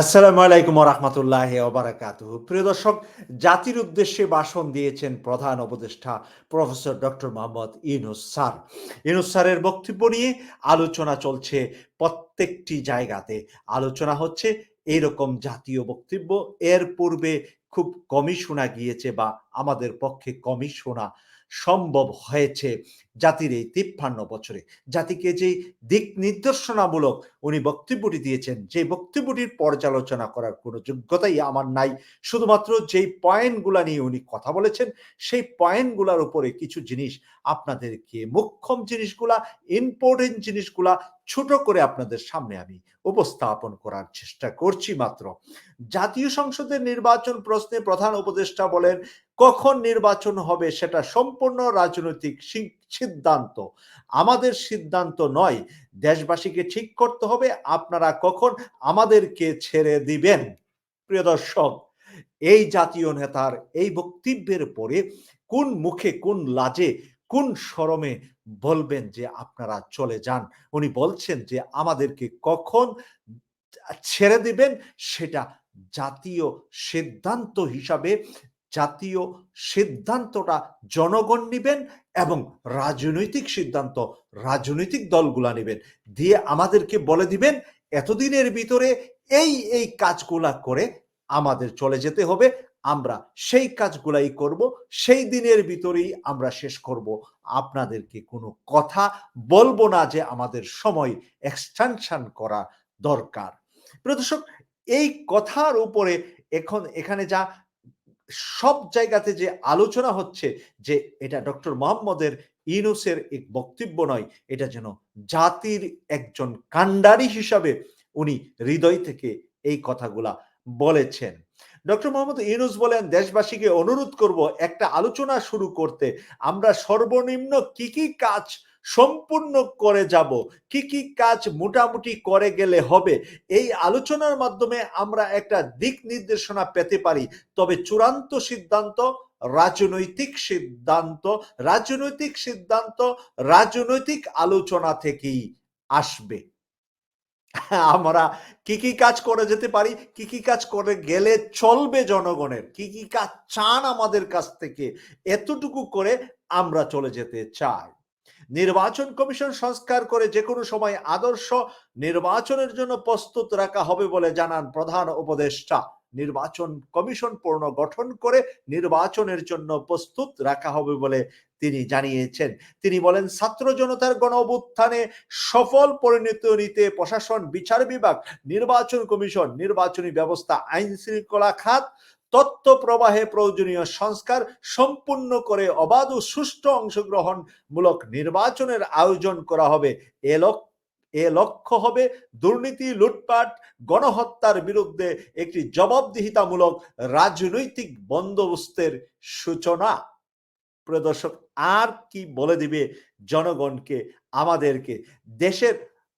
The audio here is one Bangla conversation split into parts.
আসসালামু আলাইকুম রহমতুল্লাহ ওবরাকাত প্রিয় দর্শক, জাতির উদ্দেশ্যে ভাষণ দিয়েছেন প্রধান উপদেষ্টা professor doctor Muhammad Yunus sir. Yunus স্যারের বক্তব্য নিয়ে আলোচনা চলছে প্রত্যেকটি জায়গাতে। আলোচনা হচ্ছে এরকম জাতীয় বক্তব্য। এর পূর্বে খুব কমই শোনা গিয়েছে বা আমাদের পক্ষে কমই শোনা সম্ভব হয়েছে জাতির এই তিপ্পান্ন বছরে। জাতিকে যে দিক নির্দেশনামূলক উনি বক্তব্যটি দিয়েছেন, যে বক্তব্যটির পর্যালোচনা করার কোনো যোগ্যতাই আমার নাই। শুধুমাত্র যেই পয়েন্টগুলা নিয়ে উনি কথা বলেছেন, সেই পয়েন্টগুলোর উপরে কিছু জিনিস আপনাদেরকে মুখ্যম জিনিসগুলা, ইম্পর্টেন্ট জিনিসগুলা ছোট করে আপনাদের সামনে আমি উপস্থাপন করার চেষ্টা করছি মাত্র। জাতীয় সংসদের নির্বাচন প্রশ্নে প্রধান উপদেষ্টা বলেন, কখন নির্বাচন হবে সেটা সম্পূর্ণ রাজনৈতিক সিদ্ধান্ত। আমাদের সিদ্ধান্ত নয়, দেশবাসীকে ঠিক করতে হবে আপনারা কখন আমাদেরকে ছেড়ে দিবেন। প্রিয় দর্শক, এই জাতীয় নেতার এই বক্তব্যের পরে কোন মুখে কোন লাজে, কোন সরমে বলবেন যে আপনারা চলে যান? উনি বলছেন যে আমাদেরকে কখন ছেড়ে দিবেন সেটা জাতীয় সিদ্ধান্ত হিসাবে জাতীয় সিদ্ধান্তটা জনগণ নিবেন এবং রাজনৈতিক সিদ্ধান্ত রাজনৈতিক দলগুলা নেবেন। দিয়ে আমাদেরকে বলে দিবেন, এতদিনের ভিতরে এই এই কাজগুলা করে আমাদের চলে যেতে হবে। আমরা সেই কাজগুলাই করব, সেই দিনের ভিতরেই আমরা শেষ করব। আপনাদেরকে কোনো কথা বলব না যে আমাদের সময় এক্সটেনশন করা দরকার। প্রদর্শক এই কথার উপরে এখন, এখানে যা সব জায়গাতে যে আলোচনা হচ্ছে যে এটা ডক্টর মোহাম্মদের ইনুসের এক বক্তব্য নয়, এটা যেন জাতির একজন কান্ডারি হিসাবে উনি হৃদয় থেকে এই কথাগুলা বলেছেন। ডক্টর মোহাম্মদ ইনুস বলেন, দেশবাসীকে অনুরোধ করব একটা আলোচনা শুরু করতে। আমরা সর্বনিম্ন কি কি কাজ সম্পূর্ণ করে যাব। কি কি কাজ মোটামুটি করে গেলে হবে? এই আলোচনার মাধ্যমে আমরা একটা দিক নির্দেশনা পেতে পারি। তবে চূড়ান্ত সিদ্ধান্ত, রাজনৈতিক সিদ্ধান্ত রাজনৈতিক সিদ্ধান্ত, রাজনৈতিক আলোচনা থেকেই আসবে। আমরা কি কি কাজ করে যেতে পারি? কি কি কাজ করে গেলে চলবে জনগণের? কি কি কাজ চান আমাদের কাছ থেকে? এতটুকু করে আমরা চলে যেতে চাই। নির্বাচন কমিশন সংস্কার করে যে কোনো সময় আদর্শ নির্বাচনের জন্য প্রস্তুত রাখা হবে বলে জানান প্রধান উপদেষ্টা। নির্বাচন কমিশন পূর্ণ গঠন করে নির্বাচনের জন্য প্রস্তুত রাখা হবে বলে তিনি জানিয়েছেন। তিনি বলেন, ছাত্র জনতার গণ অভ্যুত্থানে সফল পরিণত নিতে প্রশাসন, বিচার বিভাগ, নির্বাচন কমিশন, নির্বাচনী ব্যবস্থা আইন শৃঙ্খলা খাত তথ্য প্রবাহে প্রয়োজনীয় সংস্কার সম্পূর্ণ করে অবাধ ও সুষ্ঠু অংশগ্রহণমূলক নির্বাচনের আয়োজন করা হবে। এ লক্ষ্য এ লক্ষ্য হবে দুর্নীতি, লুটপাট, গণহত্যার বিরুদ্ধে একটি জবাবদিহিতামূলক রাজনৈতিক বন্দোবস্তের সূচনা। প্রদর্শক আর কি বলে দিবে জনগণকে, আমাদেরকে? দেশের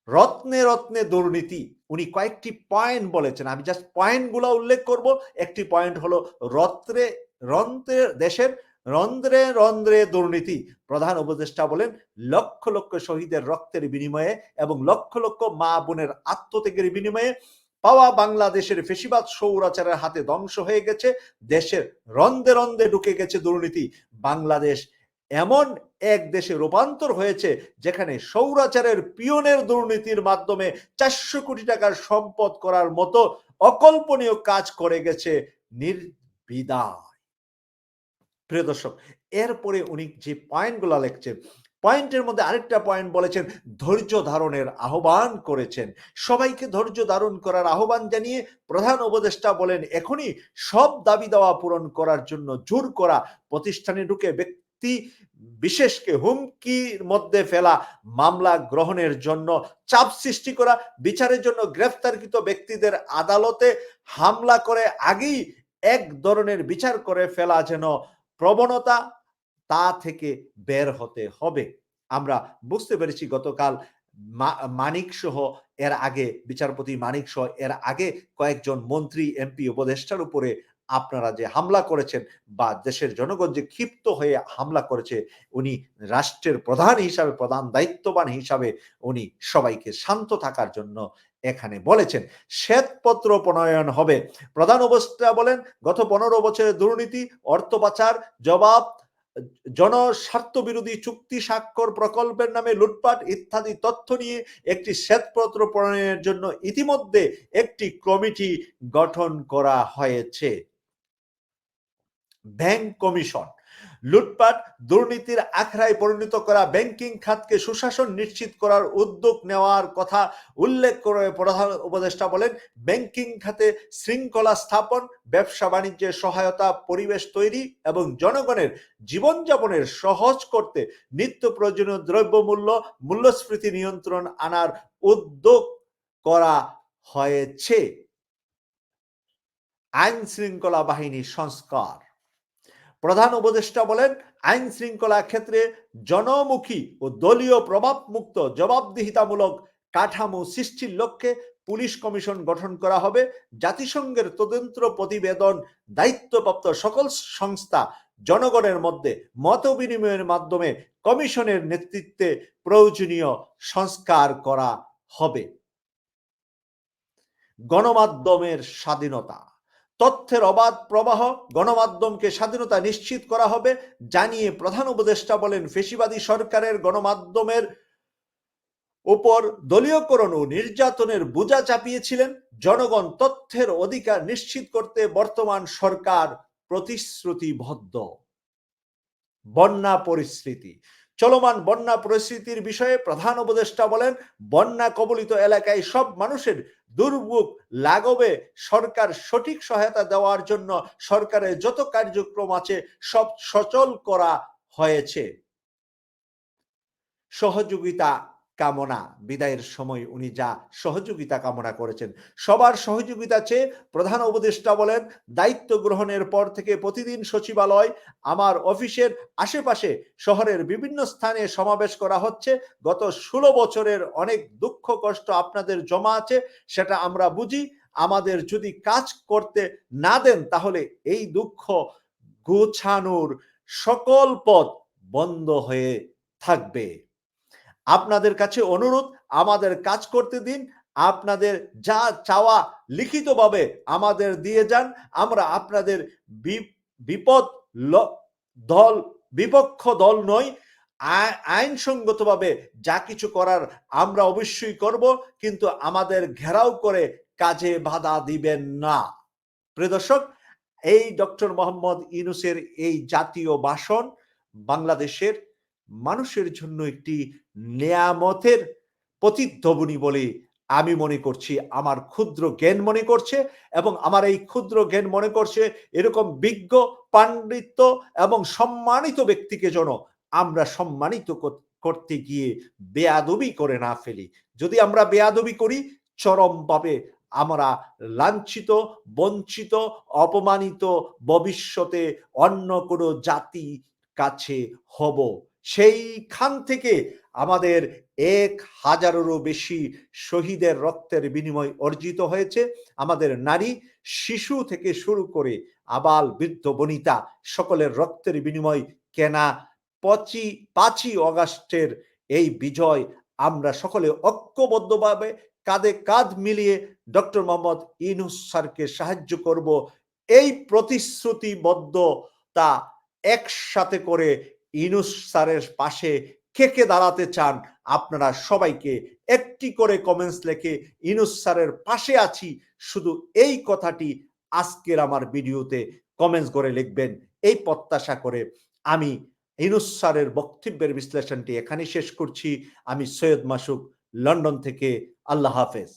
রত্নে রত্নে দুর্নীতি উনি কয়েকটি পয়েন্ট বলেছেন। আমি জাস্ট পয়েন্টগুলো উল্লেখ করব। একটি পয়েন্ট হলো রত্রে, রন্ত্রে দেশের, রন্ধ্রে রন্ধ্রে দুর্নীতি। প্রধান উপদেষ্টা বলেন, লক্ষ লক্ষ শহীদের রক্তের বিনিময়ে এবং লক্ষ লক্ষ মা বোনের আত্মত্যাগের বিনিময়ে পাওয়া বাংলাদেশের ফেসিবাদ সৌরাচারের হাতে ধ্বংস হয়ে গেছে। দেশের রন্দে রন্দে ঢুকে গেছে দুর্নীতি। বাংলাদেশ এমন এক দেশে রূপান্তর হয়েছে যেখানে সৌরাচারের পিয়নের দুর্নীতির মাধ্যমে চারশো কোটি টাকার সম্পদ করার মতো অকল্পনীয় কাজ করে গেছে নির্বিদায়। প্রিয় দর্শক, এরপরে উনি যে পয়েন্টগুলো লিখছেন, পয়েন্টের মধ্যে আরেকটা পয়েন্ট বলেছেন, ধৈর্য ধারণের আহ্বান করেছেন। সবাইকে ধৈর্য ধারণ করার আহ্বান জানিয়ে প্রধান উপদেষ্টা বলেন, এখনই সব দাবি দেওয়া পূরণ করার জন্য জোর করা প্রতিষ্ঠানে ঢুকে ব্যক্তি বিশেষকে হুমকির মধ্যে ফেলা, মামলা গ্রহণের জন্য চাপ সৃষ্টি করা, বিচারের জন্য গ্রেফতারকৃত ব্যক্তিদের আদালতে হামলা করে আগেই এক ধরনের বিচার করে ফেলা যেন প্রবণতা তা থেকে বের হতে হবে। আমরা বুঝতে পেরেছি গতকাল মানিক সহ এর আগে, বিচারপতি মানিক সহ এর আগে কয়েকজন মন্ত্রী, এমপি, উপদেষ্টার উপরে আপনারা যে হামলা করেছেন বা দেশের জনগণ যে ক্ষিপ্ত হয়ে হামলা করেছে, উনি রাষ্ট্রের প্রধান হিসাবে, প্রধান দায়িত্ববান হিসাবে উনি সবাইকে শান্ত থাকার জন্য এখানে বলেছেন। শ্বেতপত্র প্রণয়ন হবে। প্রধান উপদেষ্টা বলেন, গত পনেরো বছরের দুর্নীতি অর্থ পাচার জবাব জনস্বার্থ বিরোধী চুক্তি স্বাক্ষর প্রকল্পের নামে লুটপাট ইত্যাদি তথ্য নিয়ে একটি শ্বেতপত্র প্রণয়নের জন্য ইতিমধ্যে একটি কমিটি গঠন করা হয়েছে। Bank commission. লুটপাট, দুর্নীতির আখড়ায় পরিণত করা ব্যাংকিং খাতকে সুশাসন নিশ্চিত করার উদ্যোগ নেওয়ার কথা উল্লেখ করে প্রধান উপদেষ্টা বলেন, ব্যাংকিং খাতে শৃঙ্খলা স্থাপন, ব্যবসা বাণিজ্যের সহায়তা, পরিবেশ তৈরি এবং জনগণের জীবনযাপনের সহজ করতে নিত্য প্রয়োজনীয় দ্রব্যমূল্য, মূল্যস্ফীতি নিয়ন্ত্রণ আনার উদ্যোগ করা হয়েছে। আইন শৃঙ্খলা বাহিনী সংস্কার প্রধান উপদেষ্টা বলেন, আইন শৃঙ্খলা ক্ষেত্রে জনমুখী ও দলীয় প্রভাব মুক্ত জবাবদিহিতামূলক কাঠামো সৃষ্টির লক্ষ্যে পুলিশ কমিশন গঠন করা হবে। জাতিসংঘের তদন্ত প্রতিবেদন দায়িত্বপ্রাপ্ত সকল সংস্থা জনগণের মধ্যে মত বিনিময়ের মাধ্যমে কমিশনের নেতৃত্বে প্রয়োজনীয় সংস্কার করা হবে। গণমাধ্যমের স্বাধীনতা। তথ্যের অবাধ প্রবাহ গণমাধ্যমকে স্বাধীনতা নিশ্চিত করা হবে জানিয়ে প্রধান উপদেষ্টা বলেন, ফেসিবাদী সরকারের গণমাধ্যমের উপর দলীয়করণ ও নির্যাতনের বোঝা চাপিয়েছিলেন। জনগণ তথ্যের অধিকার নিশ্চিত করতে বর্তমান সরকার প্রতিশ্রুতিবদ্ধ। বন্যা পরিস্থিতি। চলমান বন্যা পরিস্থিতির বিষয়ে প্রধান উপদেষ্টা বলেন, বন্যা কবলিত এলাকায় সব মানুষের দুর্ভোগ লাগবে সরকার সঠিক সহায়তা দেওয়ার জন্য সরকারের যত কার্যক্রম আছে, সব সচল করা হয়েছে। সহযোগিতা কামনা, বিদায়ের সময় উনি যা সহযোগিতা কামনা করেছেন। সবার সহযোগিতা চেয়ে প্রধান উপদেষ্টা বলেন, দায়িত্ব গ্রহণের পর থেকে প্রতিদিন সচিবালয়, আমার অফিসের আশেপাশে শহরের বিভিন্ন স্থানে সমাবেশ করা হচ্ছে। গত ষোলো বছরের অনেক দুঃখ কষ্ট আপনাদের জমা আছে, সেটা আমরা বুঝি। আমাদের যদি কাজ করতে না দেন, তাহলে এই দুঃখ গোছানোর সকল পথ বন্ধ হয়ে থাকবে। আপনাদের কাছে অনুরোধ, আমাদের কাজ করতে দিন। আপনাদের যা চাওয়া লিখিতভাবে আমাদের দিয়ে যান। আমরা আপনাদের বিপদ দল, বিপক্ষ দল নই। আইনসঙ্গতভাবে যা কিছু করার আমরা অবশ্যই করব, কিন্তু আমাদের ঘেরাও করে কাজে বাধা দিবেন না। প্রিয় দর্শক, এই ডক্টর মোহাম্মদ ইনুসের এই জাতীয় ভাষণ বাংলাদেশের মানুষের জন্য একটি নেয়ামতের প্রতিধ্বনি বলে আমি মনে করছি, আমার ক্ষুদ্র জ্ঞান মনে করছে এবং আমার এই ক্ষুদ্র জ্ঞান মনে করছে এরকম বিজ্ঞ, পাণ্ডিত্য এবং সম্মানিত ব্যক্তিকে যেন আমরা সম্মানিত করতে গিয়ে বেয়াদবি করে না ফেলি। যদি আমরা বেয়াদবি করি, চরমভাবে আমরা লাঞ্ছিত, বঞ্চিত, অপমানিত ভবিষ্যতে অন্য কোনো জাতি কাছে হব। সেইখান থেকে আমাদের এক হাজারেরও বেশি শহীদের রক্তের বিনিময় অর্জিত হয়েছে। আমাদের নারী, শিশু থেকে শুরু করে আবাল, বৃদ্ধ, বনিতা সকলের রক্তের বিনিময় কেনা পঁচি, পাঁচই অগাস্টের এই বিজয় আমরা সকলে ঐক্যবদ্ধভাবে কাঁধে কাঁধ মিলিয়ে ডক্টর মোহাম্মদ ইনুস স্যারকে সাহায্য করব। এই প্রতিশ্রুতিবদ্ধতা একসাথে করে ইনুস স্যারের পাশে কে কে দাঁড়াতে চান, আপনারা সবাইকে একটি করে কমেন্টস লেখে ইনুস স্যারের পাশে আছি। শুধু এই কথাটি আজকের আমার ভিডিওতে কমেন্টস করে লিখবেন। এই প্রত্যাশা করে আমি ইনুস স্যারের বক্তব্যের বিশ্লেষণটি এখানে শেষ করছি। আমি সৈয়দ মাসুক, লন্ডন থেকে। আল্লাহ হাফেজ।